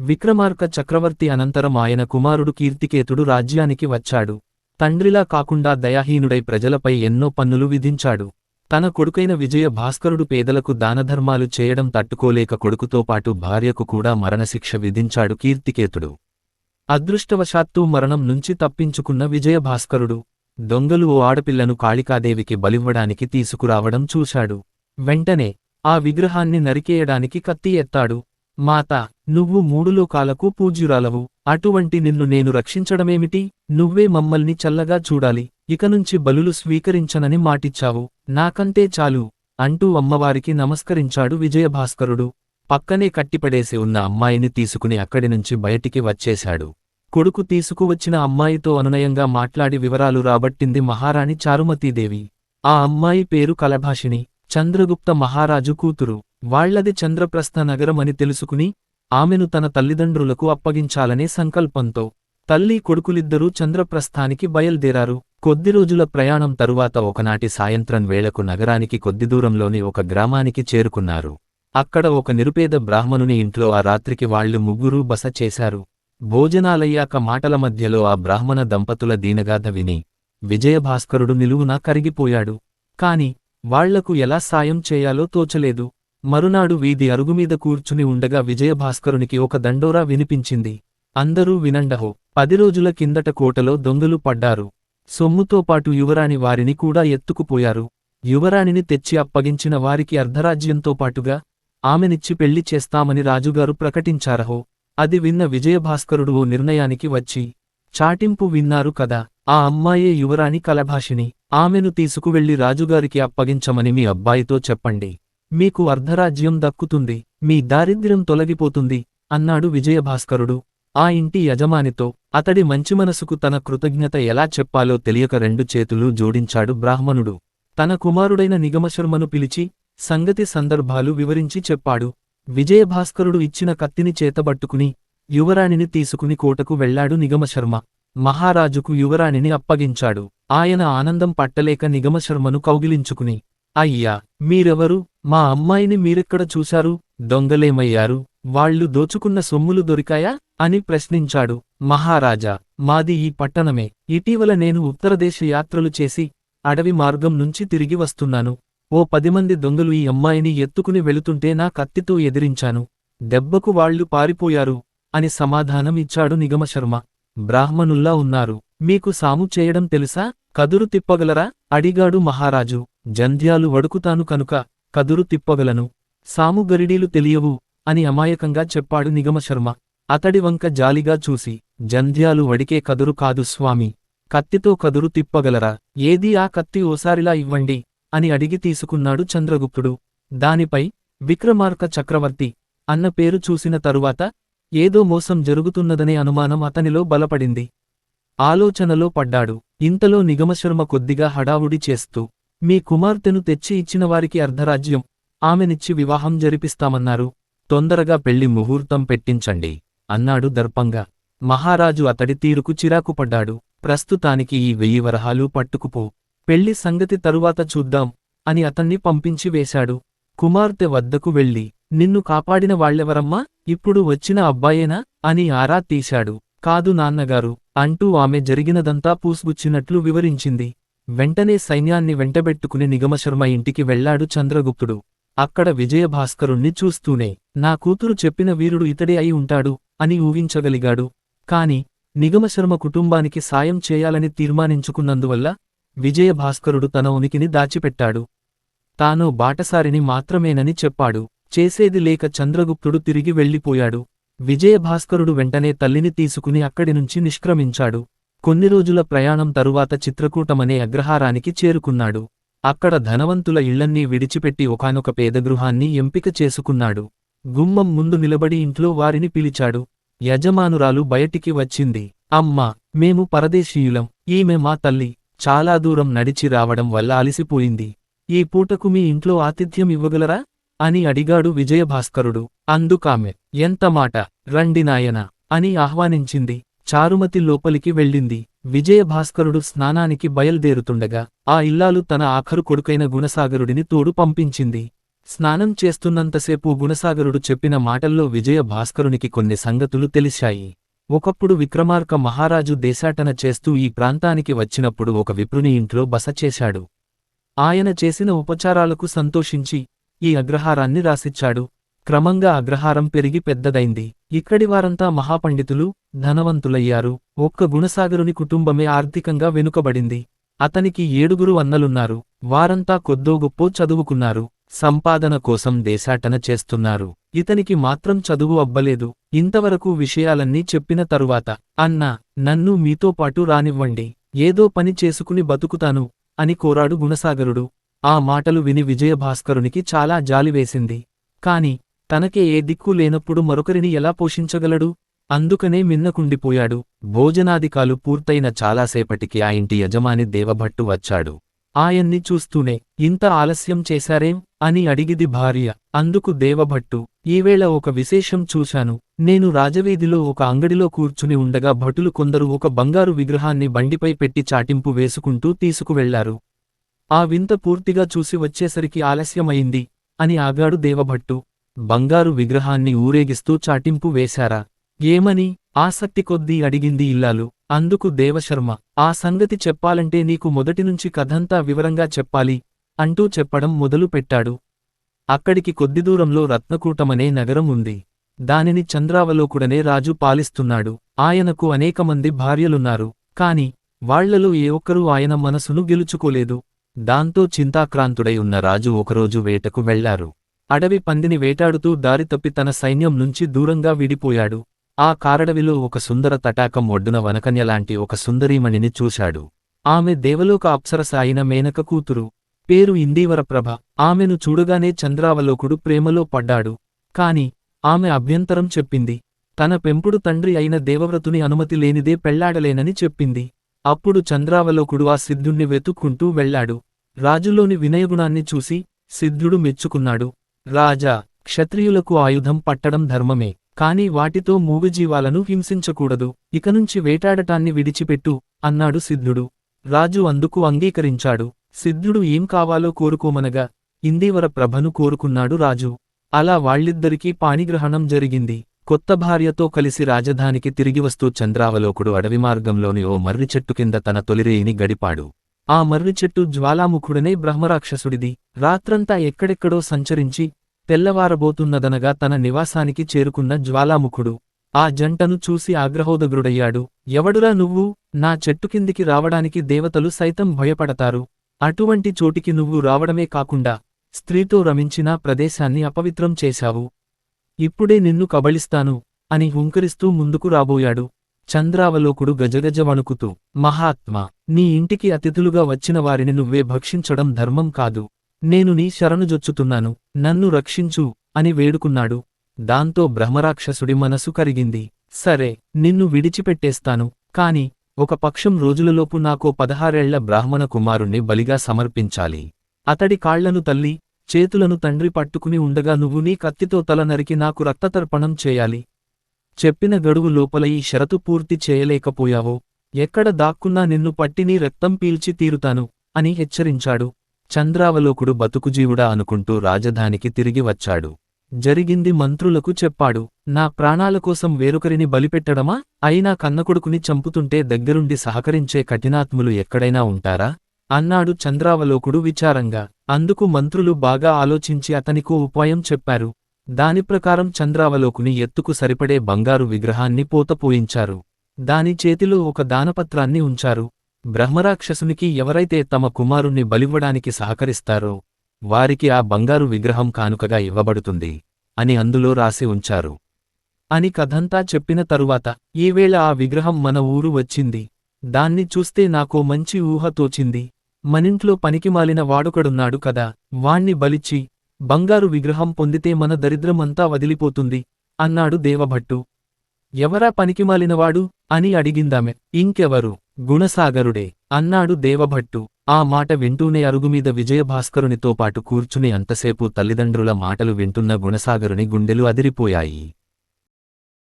విక్రమార్క చక్రవర్తి అనంతరం ఆయన కుమారుడు కీర్తికేతుడు రాజ్యానికి వచ్చాడు. తండ్రిలా కాకుండా దయాహీనుడై ప్రజలపై ఎన్నో పన్నులు విధించాడు. తన కొడుకైన విజయ భాస్కరుడు పేదలకు దానధర్మాలు చేయడం తట్టుకోలేక కొడుకుతో పాటు భార్యకు కూడా మరణశిక్ష విధించాడు కీర్తికేతుడు. అదృష్టవశాత్తు మరణం నుంచి తప్పించుకున్న విజయభాస్కరుడు దొంగలు ఓ ఆడపిల్లను కాళికాదేవికి బలివ్వడానికి తీసుకురావడం చూశాడు. వెంటనే ఆ విగ్రహాన్ని నరికేయడానికి కత్తి ఎత్తాడు. మాత నువ్వు మూడు లోకాలకు పూజ్యురాలవు. అటువంటి నిన్ను నేను రక్షించడమేమిటి? నువ్వే మమ్మల్ని చల్లగా చూడాలి. ఇకనుంచి బలులు స్వీకరించనని మాటిచ్చావు. నాకంటే చాలు అంటూ అమ్మవారికి నమస్కరించాడు విజయభాస్కరుడు. పక్కనే కట్టిపడేసి ఉన్న అమ్మాయిని తీసుకుని అక్కడి నుంచి బయటికి వచ్చేశాడు. కొడుకు తీసుకువచ్చిన అమ్మాయితో అనునయంగా మాట్లాడి వివరాలు రాబట్టింది మహారాణి చారుమతీదేవి. ఆ అమ్మాయి పేరు కలభాషిణి. చంద్రగుప్త మహారాజు కూతురు. వాళ్ళది చంద్రప్రస్థ నగరం అని తెలుసుకుని ఆమెను తన తల్లిదండ్రులకు అప్పగించాలనే సంకల్పంతో తల్లి కొడుకులిద్దరూ చంద్రప్రస్థానికి బయల్దేరారు. కొద్ది రోజుల ప్రయాణం తరువాత ఒకనాటి సాయంత్రం వేళకు నగరానికి కొద్ది దూరంలోని ఒక గ్రామానికి చేరుకున్నారు. అక్కడ ఒక నిరుపేద బ్రాహ్మణుని ఇంట్లో ఆ రాత్రికి వాళ్ళు ముగ్గురూ బస చేశారు. భోజనాలయ్యాక మాటల మధ్యలో ఆ బ్రాహ్మణ దంపతుల దీనగాథ విని విజయభాస్కరుడు నిలువునా కరిగిపోయాడు. కాని వాళ్ళకు ఎలా సాయం చేయాలో తోచలేదు. మరునాడు వీధి అరుగుమీద కూర్చుని ఉండగా విజయభాస్కరునికి ఒక దండోరా వినిపించింది. అందరూ వినండహో. పది రోజుల కిందట కోటలో దొంగలు పడ్డారు. సొమ్ముతో పాటు యువరాణి వారిని కూడా ఎత్తుకుపోయారు. యువరాణిని తెచ్చి అప్పగించిన వారికి అర్ధరాజ్యంతో పాటుగా ఆమెనిచ్చి పెళ్ళి చేస్తామని రాజుగారు ప్రకటించారహో. అది విన్న విజయభాస్కరుడు ఓ నిర్ణయానికి వచ్చి చాటింపు విన్నారు కదా. ఆ అమ్మాయే యువరాణి కలభాషిణి. ఆమెను తీసుకువెళ్ళి రాజుగారికి అప్పగించమని మీ అబ్బాయితో చెప్పండి. మీకు అర్ధరాజ్యం దక్కుతుంది మీ దారిద్ర్యం తొలగిపోతుంది అన్నాడు విజయభాస్కరుడు. ఆ ఇంటి యజమానితో అతడి మంచి మనసుకు తన కృతజ్ఞత ఎలా చెప్పాలో తెలియక రెండు చేతులు జోడించాడు బ్రాహ్మణుడు. తన కుమారుడైన నిగమశర్మను పిలిచి సంగతి సందర్భాలు వివరించి చెప్పాడు. విజయభాస్కరుడు ఇచ్చిన కత్తిని చేతబట్టుకుని యువరాణిని తీసుకుని కోటకు వెళ్ళాడు నిగమశర్మ. మహారాజుకు యువరాణిని అప్పగించాడు. ఆయన ఆనందం పట్టలేక నిగమశర్మను కౌగిలించుకుని అయ్యా మీరెవరు? మా అమ్మాయిని మీరెక్కడ చూశారు? దొంగలేమయ్యారు? వాళ్ళు దోచుకున్న సొమ్ములు దొరికాయా? అని ప్రశ్నించాడు మహారాజా. మాది ఈ పట్టణమే. ఇటీవల నేను ఉత్తరదేశ యాత్రలు చేసి అడవి మార్గం నుంచి తిరిగి వస్తున్నాను. ఓ పదిమంది దొంగలు ఈ అమ్మాయిని ఎత్తుకుని వెళుతుంటే నా కత్తితో ఎదిరించాను. దెబ్బకు వాళ్ళు పారిపోయారు అని సమాధానం ఇచ్చాడు నిగమశర్మ. బ్రాహ్మణుల్లా ఉన్నారు. మీకు సాము చేయడం తెలుసా? కదురు తిప్పగలరా? అడిగాడు మహారాజు. జంధ్యాలు వడుకుతాను కనుక కదురు తిప్పగలను. సాము గరిడీలు తెలియవు అని అమాయకంగా చెప్పాడు నిగమశర్మ. అతడి వంక జాలిగా చూసి జంధ్యాలు వడికే కదురు కాదు స్వామి. కత్తితో కదురు తిప్పగలరా? ఏదీ ఆ కత్తి ఓసారిలా ఇవ్వండి అని అడిగి తీసుకున్నాడు చంద్రగుప్తుడు. దానిపై విక్రమార్క చక్రవర్తి అన్న పేరు చూసిన తరువాత ఏదో మోసం జరుగుతున్నదనే అనుమానం అతనిలో బలపడింది. ఆలోచనలో పడ్డాడు. ఇంతలో నిగమశర్మ కొద్దిగా హడావుడి చేస్తూ మీ కుమార్తెను తెచ్చి ఇచ్చిన వారికి అర్ధరాజ్యం. ఆమెనిచ్చి వివాహం జరిపిస్తామన్నారు. తొందరగా పెళ్ళి ముహూర్తం పెట్టించండి అన్నాడు దర్పంగా. మహారాజు అతడి తీరుకు చిరాకుపడ్డాడు ప్రస్తుతానికి ఈ వెయ్యి వరహాలు పట్టుకుపో. పెళ్ళి సంగతి తరువాత చూద్దాం అని అతన్ని పంపించి వేశాడు. కుమార్తె వద్దకు వెళ్ళి నిన్ను కాపాడిన వాళ్ళెవరమ్మా? ఇప్పుడు వచ్చిన అబ్బాయేనా? అని ఆరా తీశాడు. కాదు నాన్నగారు అంటూ ఆమె జరిగినదంతా పూసుగుచ్చినట్లు వివరించింది. వెంటనే సైన్యాన్ని వెంటబెట్టుకుని నిగమశర్మ ఇంటికి వెళ్ళాడు చంద్రగుప్తుడు. అక్కడ విజయభాస్కరుణ్ణి చూస్తూనే నా కూతురు చెప్పిన వీరుడు ఇతడే అయి ఉంటాడు అని ఊహించగలిగాడు. కాని నిగమశర్మ కుటుంబానికి సాయం చేయాలని తీర్మానించుకున్నందువల్ల విజయభాస్కరుడు తన ఉనికిని దాచిపెట్టాడు. తాను బాటసారిని మాత్రమేనని చెప్పాడు. చేసేది లేక చంద్రగుప్తుడు తిరిగి వెళ్ళిపోయాడు. విజయభాస్కరుడు వెంటనే తల్లిని తీసుకుని అక్కడి నుంచి నిష్క్రమించాడు. కొన్ని రోజుల ప్రయాణం తరువాత చిత్రకూటమనే అగ్రహారానికి చేరుకున్నాడు. అక్కడ ధనవంతుల ఇళ్ళన్నీ విడిచిపెట్టి ఒకానొక పేదగృహాన్ని ఎంపిక చేసుకున్నాడు. గుమ్మం ముందు నిలబడి ఇంట్లో వారిని పిలిచాడు. యజమానురాలు బయటికి వచ్చింది. అమ్మా మేము పరదేశీయులం. ఈమె మా తల్లి. చాలా దూరం నడిచి రావడం వల్ల అలిసిపోయింది. ఈ పూటకు మీ ఇంట్లో ఆతిథ్యం ఇవ్వగలరా? అని అడిగాడు విజయభాస్కరుడు. అందుకామె ఎంత మాట రండి నాయన అని ఆహ్వానించింది. చారుమతి లోపలికి వెళ్ళింది. విజయభాస్కరుడు స్నానానికి బయల్దేరుతుండగా ఆ ఇల్లాలు తన ఆఖరు కొడుకైన గుణసాగరుడిని తోడు పంపించింది. స్నానం చేస్తున్నంతసేపు గుణసాగరుడు చెప్పిన మాటల్లో విజయభాస్కరునికి కొన్ని సంగతులు తెలిశాయి. ఒకప్పుడు విక్రమార్క మహారాజు దేశాటన చేస్తూ ఈ ప్రాంతానికి వచ్చినప్పుడు ఒక విప్రుని ఇంట్లో బస చేశాడు. ఆయన చేసిన ఉపచారాలకు సంతోషించి ఈ అగ్రహారాన్ని రాసిచ్చాడు. క్రమంగా అగ్రహారం పెరిగి పెద్దదైంది. ఇక్కడివారంతా మహాపండితులు ధనవంతులయ్యారు. ఒక్క గుణసాగరుని కుటుంబమే ఆర్థికంగా వెనుకబడింది. అతనికి ఏడుగురు అన్నలున్నారు. వారంతా కొద్దో గొప్పో చదువుకున్నారు. సంపాదన కోసం దేశాటన చేస్తున్నారు. ఇతనికి మాత్రం చదువు అబ్బలేదు. ఇంతవరకు విషయాలన్నీ చెప్పిన తరువాత అన్నా నన్ను మీతో పాటు రానివ్వండి. ఏదో పని చేసుకుని బతుకుతాను అని కోరాడు గుణసాగరుడు. ఆ మాటలు విని విజయభాస్కరునికి చాలా జాలివేసింది కాని తనకే ఏ దిక్కు లేనప్పుడు మరొకరిని ఎలా పోషించగలడు? అందుకనే మిన్నకుండిపోయాడు భోజనాదికాలు పూర్తయిన చాలాసేపటికి ఆ ఇంటి యజమాని దేవభట్టు వచ్చాడు. ఆయన్ని చూస్తూనే ఇంత ఆలస్యం చేశారేం? అని అడిగిది భార్య. అందుకు దేవభట్టు ఈవేళ ఒక విశేషం చూశాను. నేను రాజవీధిలో ఒక అంగడిలో కూర్చుని ఉండగా భటులు కొందరు ఒక బంగారు విగ్రహాన్ని బండిపై పెట్టి చాటింపు వేసుకుంటూ తీసుకువెళ్ళారు. ఆ వింత పూర్తిగా చూసి వచ్చేసరికి ఆలస్యమైంది అని ఆగాడు దేవభట్టు. బంగారు విగ్రహాన్ని ఊరేగిస్తూ చాటింపు వేశారా? ఏమని? ఆసక్తి కొద్దీ అడిగింది ఇల్లాలు. అందుకు దేవశర్మ ఆ సంగతి చెప్పాలంటే నీకు మొదటినుంచి కథంతా వివరంగా చెప్పాలి అంటూ చెప్పడం మొదలు పెట్టాడు. అక్కడికి కొద్ది దూరంలో రత్నకూటమనే నగరం ఉంది. దానిని చంద్రావలోకుడనే రాజు పాలిస్తున్నాడు. ఆయనకు అనేకమంది భార్యలున్నారు. కాని వాళ్ళలో ఏ ఒక్కరూ ఆయన మనసును గెలుచుకోలేదు. దాంతో చింతాక్రాంతుడై ఉన్న రాజు ఒకరోజు వేటకు వెళ్ళారు అడవి పందిని వేటాడుతూ దారి తప్పి తన సైన్యం నుంచి దూరంగా విడిపోయాడు. ఆ కారడవిలో ఒక సుందర తటాకం ఒడ్డున వనకన్యలాంటి ఒక సుందరీమణిని చూశాడు. ఆమె దేవలోక అప్సరస అయిన మేనక కూతురు. పేరు ఇందీవరప్రభ. ఆమెను చూడగానే చంద్రావలోకుడు ప్రేమలో పడ్డాడు. కాని ఆమె అభ్యంతరం చెప్పింది. తన పెంపుడు తండ్రి అయిన దేవవ్రతుని అనుమతి లేనిదే పెళ్ళాడలేనని చెప్పింది. అప్పుడు చంద్రావలోకుడు ఆ సిద్ధుణ్ణి వెతుక్కుంటూ వెళ్ళాడు రాజులోని వినయగుణాన్ని చూసి సిద్ధుడు మెచ్చుకున్నాడు. రాజా క్షత్రియులకు ఆయుధం పట్టడం ధర్మమే కాని వాటితో మూగజీవాలను హింసించకూడదు ఇకనుంచి వేటాడటాన్ని విడిచిపెట్టు అన్నాడు సిద్ధుడు. రాజు అందుకు అంగీకరించాడు. సిద్ధుడు ఏం కావాలో కోరుకోమనగా ఇందీవర ప్రభను కోరుకున్నాడు రాజు. అలా వాళ్ళిద్దరికీ పాణిగ్రహణం జరిగింది. కొత్త భార్యతో కలిసి రాజధానికి తిరిగి వస్తూ చంద్రావలోకుడు అడవి మార్గంలోని ఓ మర్రి చెట్టు కింద తన తొలిరేయిని గడిపాడు. ఆ మర్రి చెట్టు జ్వాలాముఖుడనే బ్రహ్మరాక్షసుడిది. రాత్రంతా ఎక్కడెక్కడో సంచరించి తెల్లవారబోతున్నదనగా తన నివాసానికి చేరుకున్న జ్వాలాముఖుడు. ఆ జంటను చూసి ఆగ్రహోదగ్రుడయ్యాడు ఎవడురా నువ్వు? నా చెట్టు కిందికి రావడానికి దేవతలు సైతం భయపడతారు. అటువంటి చోటికి నువ్వు రావడమే కాకుండా స్త్రీతో రమించిన ప్రదేశాన్ని అపవిత్రం చేశావు. ఇప్పుడే నిన్ను కబళిస్తాను అని హుంకరిస్తూ ముందుకు రాబోయాడు. చంద్రావలోకుడు గజగజ వణుకుతూ మహాత్మా నీ ఇంటికి అతిథులుగా వచ్చిన వారిని నువ్వే భక్షించడం ధర్మం కాదు. నేను నీ శరణుజొచ్చుతున్నాను నన్ను రక్షించు అని వేడుకున్నాడు. దాంతో బ్రహ్మరాక్షసుడి మనసు కరిగింది. సరే నిన్ను విడిచిపెట్టేస్తాను కాని ఒక పక్షం రోజులలోపు నాకో పదహారేళ్ళ బ్రాహ్మణ కుమారుణ్ణి బలిగా సమర్పించాలి. అతడి కాళ్ళను తల్లి చేతులను తండ్రి పట్టుకుని ఉండగా నువ్వు నీ కత్తితో తల నరికి నాకు రక్తతర్పణం చేయాలి. చెప్పిన గడువు లోపల ఈ షరతు పూర్తి చేయలేకపోయావో. ఎక్కడ దాక్కున్నా నిన్ను పట్టిని రక్తం పీల్చి తీరుతాను అని హెచ్చరించాడు. చంద్రావలోకుడు బతుకుజీవుడా అనుకుంటూ రాజధానికి తిరిగి వచ్చాడు. జరిగింది మంత్రులకు చెప్పాడు. నా ప్రాణాల కోసం వేరొకరిని బలిపెట్టడమా? అయినా కన్నకొడుకుని చంపుతుంటే దగ్గరుండి సహకరించే కఠినాత్ములు ఎక్కడైనా ఉంటారా? అన్నాడు చంద్రావలోకుడు విచారంగా. అందుకు మంత్రులు బాగా ఆలోచించి అతనికో ఉపాయం చెప్పారు. దాని ప్రకారం చంద్రావలోకుని ఎత్తుకు సరిపడే బంగారు విగ్రహాన్ని పోతపోయించారు దాని చేతిలో ఒక దానపత్రాన్ని ఉంచారు. బ్రహ్మరాక్షసునికి ఎవరైతే తమ కుమారుణ్ణి బలివ్వడానికి సహకరిస్తారో వారికి ఆ బంగారు విగ్రహం కానుకగా ఇవ్వబడుతుంది అని అందులో రాసి ఉంచారు. అని కథంతా చెప్పిన తరువాత ఈవేళ ఆ విగ్రహం మన ఊరు వచ్చింది. దాన్ని చూస్తే నాకో మంచి ఊహ తోచింది. మనింట్లో పనికిమాలిన వాడొకడున్నాడు కదా వాణ్ణి బలిచ్చి బంగారు విగ్రహం పొందితే మన దరిద్రమంతా వదిలిపోతుంది అన్నాడు దేవభట్టు. ఎవరా పనికిమాలినవాడు? అని అడిగిందామె. ఇంకెవరు? గుణసాగరుడే అన్నాడు దేవభట్టు. ఆ మాట వింటూనే అరుగుమీద విజయభాస్కరునితో పాటు కూర్చుని అంతసేపు తల్లిదండ్రుల మాటలు వింటున్న గుణసాగరుని గుండెలు అదిరిపోయాయి.